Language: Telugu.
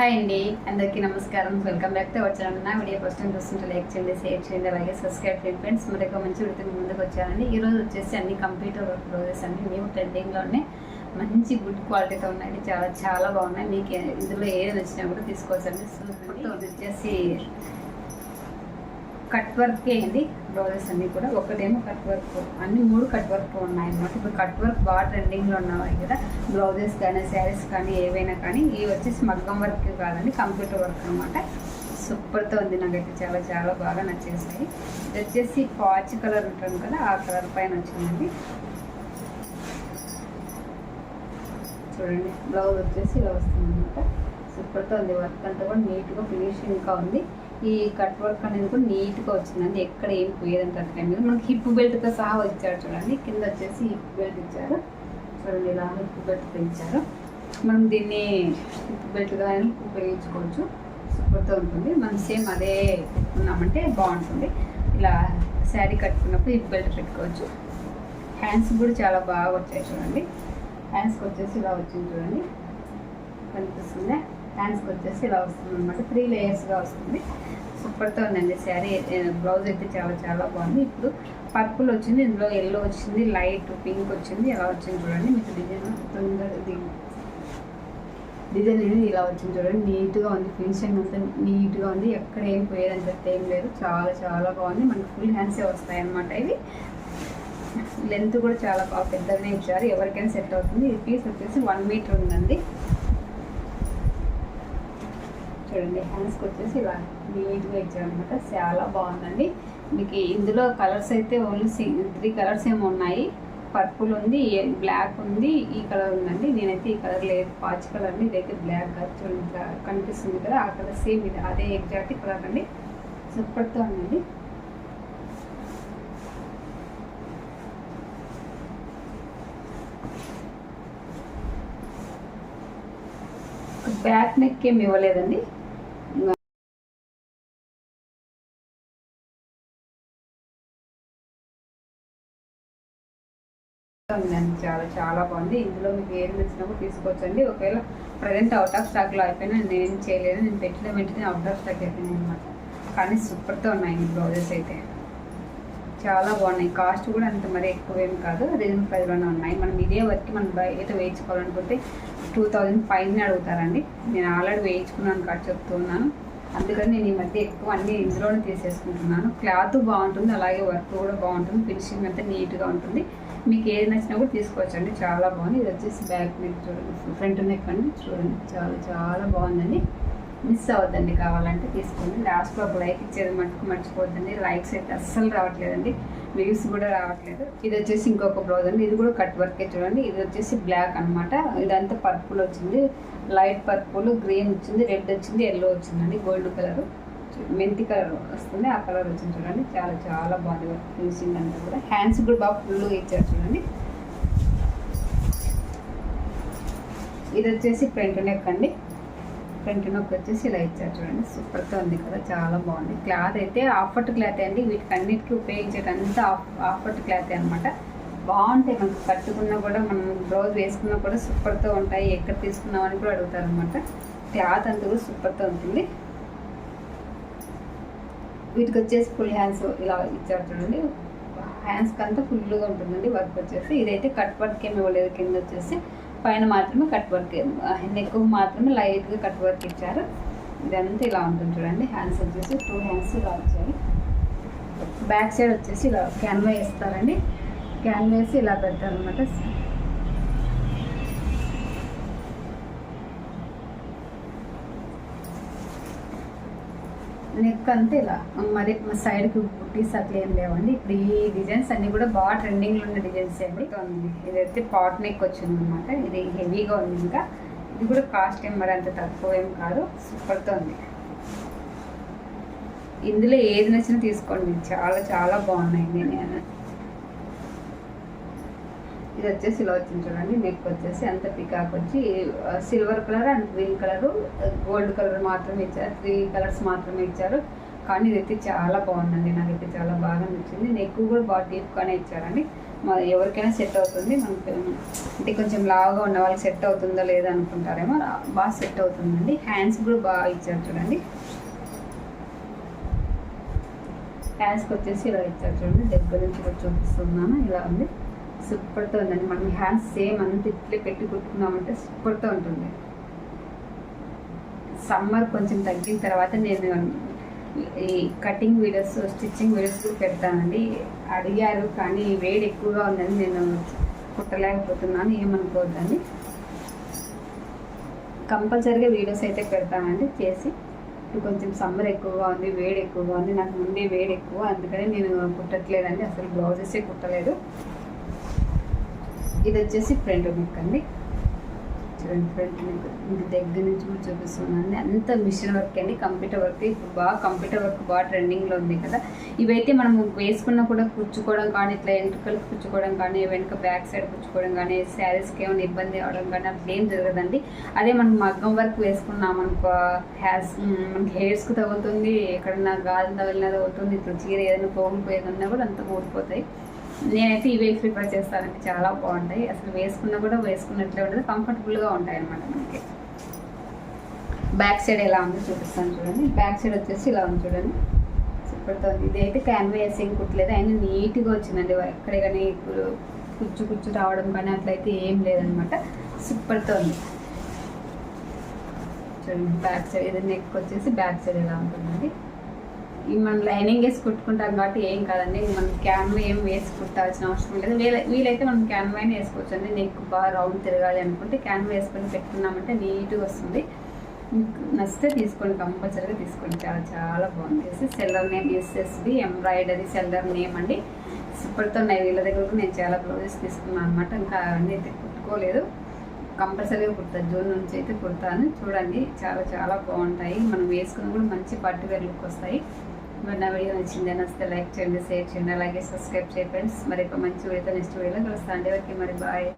హాయ్ అండి. అందరికీ నమస్కారం. Welcome back to our channel. నా వీడియో ఫస్ట్ టైం చూస్తుంటే లైక్ చేయండి షేర్ చేయండి అలాగే సబ్స్క్రైబ్ చేయండి. ఫ్రెండ్స్ మరొక మంచి వీడితో ముందుకు వచ్చానండి ఈ రోజు వచ్చేసి అన్ని కంప్యూటర్ వర్క్ రోజెస్ అన్ని న్యూ ట్రెండింగ్లో ఉన్నాయి. మంచి గుడ్ క్వాలిటీతో ఉన్నాయండి. చాలా చాలా బాగున్నాయి. మీకు ఇందులో ఏది నచ్చినా కూడా తీసుకోవచ్చండి. సో వచ్చేసి కట్ వర్క్ అండి? బ్లౌజెస్ అన్ని కూడా ఒకటేమో కట్ వర్క్. అన్ని మూడు కట్ వర్క్ ఉన్నాయి అన్నమాట ఇప్పుడు కట్ వర్క్ బాగా ట్రెండింగ్లో ఉన్నాయి కదా బ్లౌజెస్ కానీ శారీస్ కానీ ఏవైనా కానీ ఇవి వచ్చేసి మగ్గం వర్క్ కాదండి కంప్యూటర్ వర్క్ అనమాట సూపర్తో ఉంది నాకైతే చాలా చాలా బాగా నచ్చేసాయి ఇది వచ్చేసి పాచ్ కలర్ ఉంటుంది కదా ఆ కలర్ పైన వచ్చిందండి. చూడండి బ్లౌజ్ వచ్చేసి ఇలా వస్తుంది అనమాట సూపర్తో ఉంది వర్క్ అంతా కూడా నీట్గా ఫినిషింగ్గా ఉంది. ఈ కట్ వర్క్ అనేది కూడా నీట్గా వచ్చిందండి. ఎక్కడ ఏం పోయేదంటే అట్లా మీద మనకి హిప్ బెల్ట్తో సహా ఇచ్చారు చూడండి. కింద వచ్చేసి హిప్ బెల్ట్ ఇచ్చారు. చూడండి ఇలా హిప్ బెల్ట్ ఇచ్చారు. మనం దీన్ని హిప్ బెల్ట్గా ఉపయోగించుకోవచ్చు. సూపర్తో ఉంటుంది. మనం సేమ్ అదే పెట్టుకున్నామంటే బాగుంటుంది. ఇలా శారీ కట్టుకున్నప్పుడు హిప్ బెల్ట్ పెట్టుకోవచ్చు. హ్యాండ్స్ కూడా చాలా బాగా వచ్చాయి చూడండి. హ్యాండ్స్కి వచ్చేసి ఇలా వచ్చింది చూడండి. కనిపిస్తుందా? హ్యాండ్స్కి వచ్చేసి ఇలా వస్తుంది అనమాట త్రీ లేయర్స్గా వస్తుంది. సూపర్తో ఉందండి శారీ బ్లౌజ్ అయితే చాలా చాలా బాగుంది. ఇప్పుడు పర్పుల్ వచ్చింది ఇందులో ఎల్లో వచ్చింది లైట్ పింక్ వచ్చింది ఎలా వచ్చింది చూడండి. మీకు డిజైన్ తొందరగా డిజైన్ అనేది ఇలా వచ్చింది చూడండి. నీట్గా ఉంది ఫినిషింగ్ అంతా నీట్గా ఉంది. ఎక్కడ ఏం పోయేదని చెప్తే ఏం లేదు. చాలా చాలా బాగుంది. మనకి ఫుల్ హ్యాండ్సే వస్తాయి అన్నమాట ఇవి. లెంత్ కూడా చాలా బాగా పెద్దగానే ఇచ్చారు ఎవరికైనా సెట్ అవుతుంది. ఈ పీస్ వచ్చేసి వన్ మీటర్ ఉందండి. చూడండి హ్యాండ్స్కి వచ్చేసి ఇలా నీట్గా ఇచ్చారనమాట చాలా బాగుందండి. మీకు ఇందులో కలర్స్ అయితే ఓన్లీ త్రీ కలర్స్ ఏమో ఉన్నాయి. పర్పుల్ ఉంది బ్లాక్ ఉంది ఈ కలర్ ఉందండి. నేనైతే ఈ కలర్ లేదు. పాచ్ కలర్ అండి. ఇదైతే బ్లాక్ చూడండి కనిపిస్తుంది కదా ఆ కలర్ సేమ్ ఇది. అదే ఎగ్జాక్ట్ కలర్ అండి. సూపర్తో ఉందండి. బ్యాక్ నెక్ ఏమి ఇవ్వలేదండి. ఉందండి చాలా చాలా బాగుంది. ఇందులో మీకు ఏది నచ్చినప్పుడు తీసుకోవచ్చండి. ఒకవేళ ప్రజెంట్ అవుట్ ఆఫ్ స్టాక్లో అయిపోయినా నేను చేయలేదు నేను పెట్టిన వెంటనే అవుట్ ఆఫ్ స్టాక్ అయిపోయినాయి అనమాట కానీ సూపర్తో ఉన్నాయి ఈ బ్లౌజెస్ అయితే. చాలా బాగున్నాయి. కాస్ట్ కూడా అంత మరి ఎక్కువేం కాదు. రెండు ప్రైస్లోనే ఉన్నాయి. మనం ఇదే వర్క్ మనం బయట వేయించుకోవాలనుకుంటే టూ థౌజండ్ ఫైవ్ని అడుగుతారండి. నేను ఆల్రెడీ వేయించుకున్నాను కాదు చెప్తున్నాను. అందుకని నేను ఈ మధ్య ఎక్కువ అన్ని ఇందులోనే తీసేసుకుంటున్నాను. క్లాత్ బాగుంటుంది అలాగే వర్క్ కూడా బాగుంటుంది. ఫినిషింగ్ అంతా నీట్గా ఉంటుంది. మీకు ఏది నచ్చినా కూడా తీసుకోవచ్చండి. చాలా బాగుంది. ఇది వచ్చేసి బ్యాక్ నెక్ చూడండి. ఫ్రంట్ నెక్ అండి. చూడండి. చాలా చాలా బాగుందండి. మిస్ అవ్వద్దండి. కావాలంటే తీసుకోండి. లాస్ట్లో ఒక లైక్ ఇచ్చేది మటుకు మర్చిపోద్దండి. లైక్స్ అయితే అస్సలు రావట్లేదండి. వ్యూస్ కూడా రావట్లేదు. ఇది వచ్చేసి ఇంకొక బ్లౌజ్ అండి. ఇది కూడా కట్ వర్కే చూడండి. ఇది వచ్చేసి బ్లాక్ అనమాట ఇదంతా పర్పుల్ వచ్చింది. లైట్ పర్పుల్ గ్రీన్ వచ్చింది. రెడ్ వచ్చింది. ఎల్లో వచ్చిందండి. గోల్డ్ కలర్ మెంతి కలర్ వస్తుంది ఆ కలర్ వచ్చింది చూడండి. చాలా చాలా బాగుంది. ఫినిషింగ్ అంతా కూడా. హ్యాండ్స్ కూడా బాగా ఫుల్గా ఇచ్చారు చూడండి. ఇది వచ్చేసి ఫ్రంట్ నెక్ అండి. ఫ్రంట్ నెక్ వచ్చేసి ఇలా ఇచ్చారు చూడండి. సూపర్గా ఉంది కదా చాలా బాగుంది. క్లాత్ అయితే ఆఫర్ట్ క్లాత్ అండి. వీటికి అన్నిటికీ ఉపయోగించేటంతా ఆఫ్ ఆఫర్ట్ క్లాత్ అనమాట బాగుంటాయి మనకు కట్టుకున్నా కూడా మనం బ్లౌజ్ వేసుకున్నా కూడా సూపర్తో ఉంటాయి. ఎక్కడ తీసుకున్నామని కూడా అడుగుతారు అనమాట క్లాత్ అంతా కూడా సూపర్తో ఉంటుంది. వీటికి వచ్చేసి ఫుల్ హ్యాండ్స్ ఇలా ఇచ్చారు చూడండి. హ్యాండ్స్కి అంతా ఫుల్గా ఉంటుందండి వర్క్ వచ్చేసి. ఇదైతే కట్ వర్క్ ఏమి ఇవ్వలేదు. కింద వచ్చేసి పైన మాత్రమే కట్ వర్క్ నెక్ మాత్రమే లైట్గా కట్ వర్క్ ఇచ్చారు. ఇదంతా ఇలా ఉంటుంది చూడండి. హ్యాండ్స్ వచ్చేసి టూ హ్యాండ్స్ ఇలా వచ్చాయి. బ్యాక్ సైడ్ వచ్చేసి ఇలా క్యాన్వా వేస్తారండి. క్యాన్వా వేసి ఇలా పెడతారు అనమాట నెక్ అంతే ఇలా మరి సైడ్కి బుట్టీస్ అట్లా ఏం లేవండి. ఇప్పుడు ఈ డిజైన్స్ అన్ని కూడా బాగా ట్రెండింగ్లో ఉన్న డిజైన్స్ అండి. ఇదైతే పాట్ నెక్ వచ్చింది అనమాట ఇది హెవీగా ఉంది ఇంకా. ఇది కూడా కాస్ట్ ఏం మరి అంత తక్కువ ఏం కాదు. సూపర్తో ఉంది. ఇందులో ఏది నచ్చినా తీసుకోండి. చాలా చాలా బాగున్నాయి. నేను ఇది వచ్చేసి ఇలా వచ్చింది చూడండి. నెక్ వచ్చేసి అంత పికాక్ వచ్చి silver colour and green colour gold colour మాత్రమే ఇచ్చారు. త్రీ కలర్స్ మాత్రమే ఇచ్చారు. కానీ ఇదైతే చాలా బాగుందండి. నాకైతే చాలా బాగా నచ్చింది. నెక్ కూడా బాగా డీప్గానే ఇచ్చారండి. మా ఎవరికైనా సెట్ అవుతుంది. మనకి అంటే కొంచెం లావుగా ఉన్న వాళ్ళకి సెట్ అవుతుందో లేదో అనుకుంటారేమో బాగా సెట్ అవుతుందండి. హ్యాండ్స్ కూడా బాగా ఇచ్చారు చూడండి. హ్యాండ్స్కి వచ్చేసి ఇలా ఇచ్చారు చూడండి. దగ్గర నుంచి కూడా చూపిస్తున్నాను. ఇలా ఉంది. సూపర్తో ఉందండి. మనం హ్యాండ్స్ సేమ్ అంత ఇట్లే పెట్టి కుట్టుకున్నామంటే సూపర్తో ఉంటుంది. సమ్మర్ కొంచెం తగ్గిన తర్వాత నేను ఈ కటింగ్ వీడియోస్ స్టిచ్చింగ్ వీడియోస్ కూడా పెడతానండి. అడిగారు కానీ వేడి ఎక్కువగా ఉందని నేను కుట్టలేకపోతున్నాను ఏమనుకోవద్దని కంపల్సరీగా వీడియోస్ అయితే పెడతానండి చేసి. ఇప్పుడు కొంచెం సమ్మర్ ఎక్కువగా ఉంది వేడి ఎక్కువగా ఉంది నాకు ముందే వేడి ఎక్కువ అందుకని నేను కుట్టట్లేదండి. అసలు బ్లౌజెసే కుట్టలేదు. ఇది వచ్చేసి ఫ్రంట్ నెక్ అండి. చూడండి ఫ్రంట్ నెక్ ఇది దగ్గర నుంచి కూడా చూపిస్తున్నాను అంత మిషన్ వర్క్ అండి. Computer work. ఇప్పుడు బాగా కంప్యూటర్ వర్క్ బాగా ట్రెండింగ్లో ఉంది కదా. ఇవైతే మనం వేసుకున్నా కూడా కూర్చుకోవడం కానీ ఇట్లా ఎంట్రుకలు కూర్చుకోవడం కానీ వెనుక బ్యాక్ సైడ్ కూర్చుకోవడం కానీ శారీస్కి ఏమైనా ఇబ్బంది అవడం కానీ అట్లా ఏం జరగదండి. అదే మనం మగ్గం వర్క్ వేసుకున్నాం అనుకో హ్యాస్ మనకి హెయిర్స్కి తగులుతుంది ఎక్కడన్నా గాలి తగిలినా తగులుతుంది ఇట్లా చీర ఏదైనా పోగిపోయేదన్నా కూడా అంత ఊడిపోతాయి. నేనైతే ఇవే ప్రిఫర్ చేస్తానండి. చాలా బాగుంటాయి. అసలు వేసుకున్నా కూడా వేసుకున్నట్లే ఉంటుంది కంఫర్టబుల్గా ఉంటాయి అనమాట మనకి. బ్యాక్ సైడ్ ఎలా ఉందో చూపిస్తాను చూడండి. బ్యాక్ సైడ్ వచ్చేసి ఇలా ఉంది చూడండి. సూపర్తో ఉంది. ఇదైతే క్యాన్వాస్ ఏం కుట్టలేదు. అయినా నీట్గా వచ్చిందండి. ఎక్కడ కానీ ఇప్పుడు కుచ్చు కుచ్చు రావడం కానీ అట్లయితే ఏం లేదనమాట సూపర్తో ఉంది. చూడండి. బ్యాక్ సైడ్ ఇది నెక్ వచ్చేసి బ్యాక్ సైడ్ ఎలా ఉంటుందండి. మనం లైనింగ్ వేసి కుట్టుకుంటాం కాబట్టి ఏం కాదండి. మనం క్యాన్వా ఏం వేసి కుట్టాల్సిన అవసరం లేదు. వీలైతే మనం క్యాన్వాని వేసుకోవచ్చు అండి. నెక్ బాగా రౌండ్ తిరగాలి అనుకుంటే క్యాన్వా వేసుకొని పెట్టుకున్నామంటే నీట్గా వస్తుంది. నచ్చితే తీసుకోండి కంపల్సరీగా తీసుకోండి చాలా చాలా బాగుంది. సెల్లర్ నేమ్ యూస్ చేస్తుంది ఎంబ్రాయిడరీ సెల్లర్ నేమ్ అండి. సూపర్తో ఉన్నాయి. వీళ్ళ దగ్గర కూడా నేను చాలా బ్లౌజెస్ తీసుకున్నాను అనమాట ఇంకా అన్నీ అయితే కుట్టుకోలేదు. కంపల్సరీగా కుడతాను జూన్ నుంచి అయితే కుడతాను. చూడండి. చాలా చాలా బాగుంటాయి. మనం వేసుకుని కూడా మంచి పట్టు లుక్ వస్తాయి. మరి నా వీడియో నచ్చింది నచ్చితే లైక్ చేయండి షేర్ చేయండి అలాగే సబ్స్క్రైబ్ చేయండి ఫ్రెండ్స్ మరి ఒక మంచి వీడియోతో నెక్స్ట్ వీడియోలో కలుస్తాను. అండి ఓకే మరి బాయ్.